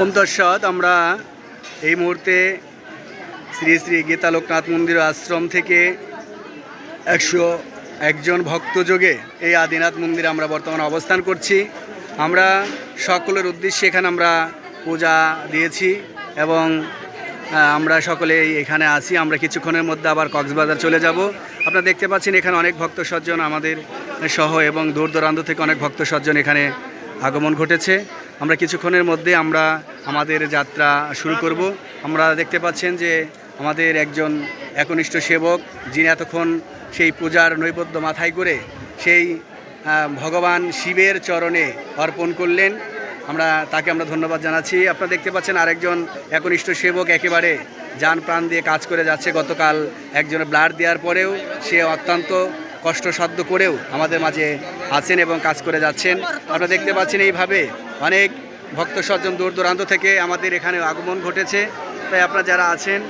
ওম আমরা এই মুহূর্তে শ্রী শ্রী গীতালোকনাথ মন্দির আশ্রম থেকে একশো একজন ভক্তযোগে এই আদিনাথ মন্দিরে আমরা বর্তমানে অবস্থান করছি। আমরা সকলের উদ্দেশ্যে এখানে আমরা পূজা দিয়েছি এবং আমরা সকলেই এখানে আছি। আমরা কিছুক্ষণের মধ্যে আবার কক্সবাজার চলে যাব। আপনারা দেখতে পাচ্ছেন এখানে অনেক ভক্ত সজ্জন আমাদের সহ এবং দূর দূরান্ত থেকে অনেক ভক্ত সজ্জন এখানে আগমন ঘটেছে। আমরা কিছুক্ষণের মধ্যে আমরা আমাদের যাত্রা শুরু করব। আমরা দেখতে পাচ্ছেন যে আমাদের একজন একনিষ্ঠ সেবক, যিনি এতক্ষণ সেই পূজার নৈবেদ্য মাথায় করে সেই ভগবান শিবের চরণে অর্পণ করলেন। আমরা, তাকে আমরা ধন্যবাদ জানাচ্ছি। আপনারা দেখতে পাচ্ছেন আরেকজন একনিষ্ঠ সেবক একেবারে যান প্রাণ দিয়ে কাজ করে যাচ্ছে। গতকাল একজনের ব্লাড দেওয়ার পরেও সে অত্যন্ত কষ্টসাধ্য করেও আমাদের মাঝে আছেন এবং কাজ করে যাচ্ছেন। আপনারা দেখতে পাচ্ছেন এইভাবে অনেক ভক্ত সজ্জন দূর দূরান্ত থেকে আমাদের এখানে আগমন ঘটেছে। তাই আপনারা যারা আছেন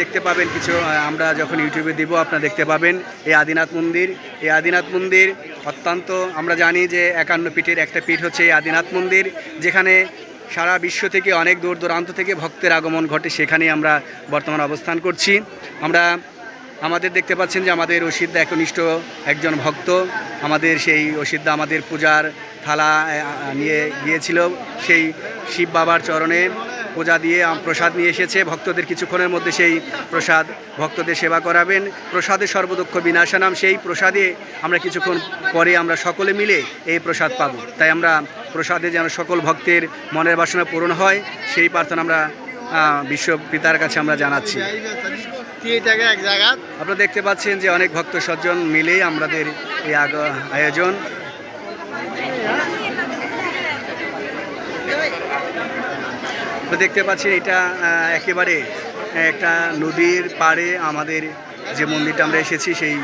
দেখতে পাবেন কিছু আমরা যখন ইউটিউবে দিব, আপনারা দেখতে পাবেন এই আদিনাথ মন্দির। এই আদিনাথ মন্দির অত্যন্ত, আমরা জানি যে একান্ন পীঠের একটা পীঠ হচ্ছে এই আদিনাথ মন্দির, যেখানে সারা বিশ্ব থেকে অনেক দূর দূরান্ত থেকে ভক্তের আগমন ঘটে, সেখানেই আমরা বর্তমান অবস্থান করছি। আমরা আমাদের দেখতে পাচ্ছেন যে আমাদের অসিদ্ধা একনিষ্ঠ একজন ভক্ত। আমাদের সেই অসিদ্ধা আমাদের পূজার থালা নিয়ে গিয়েছিল। সেই শিব বাবার চরণে পূজা দিয়ে প্রসাদ নিয়ে এসেছে। ভক্তদের কিছুক্ষণের মধ্যে সেই প্রসাদ ভক্তদের সেবা করাবেন। প্রসাদে সর্বদুঃখ বিনাশানাম সেই প্রসাদে আমরা কিছুক্ষণ পরে আমরা সকলে মিলে এই প্রসাদ পাব। তাই আমরা প্রসাদে যেন সকল ভক্তের মনের বাসনা পূরণ হয়, সেই প্রার্থনা আমরা বিশ্ব পিতার কাছে আমরা জানাচ্ছি। তিরিশ এক জায়গা। আপনারা দেখতে পাচ্ছেন যে অনেক ভক্ত সজ্জন মিলে আমাদের এই আয়োজন। আপনারা দেখতে পাচ্ছেন এটা একেবারে একটা নদীর পাড়ে আমাদের যে মন্দিরটা আমরা এসেছি সেই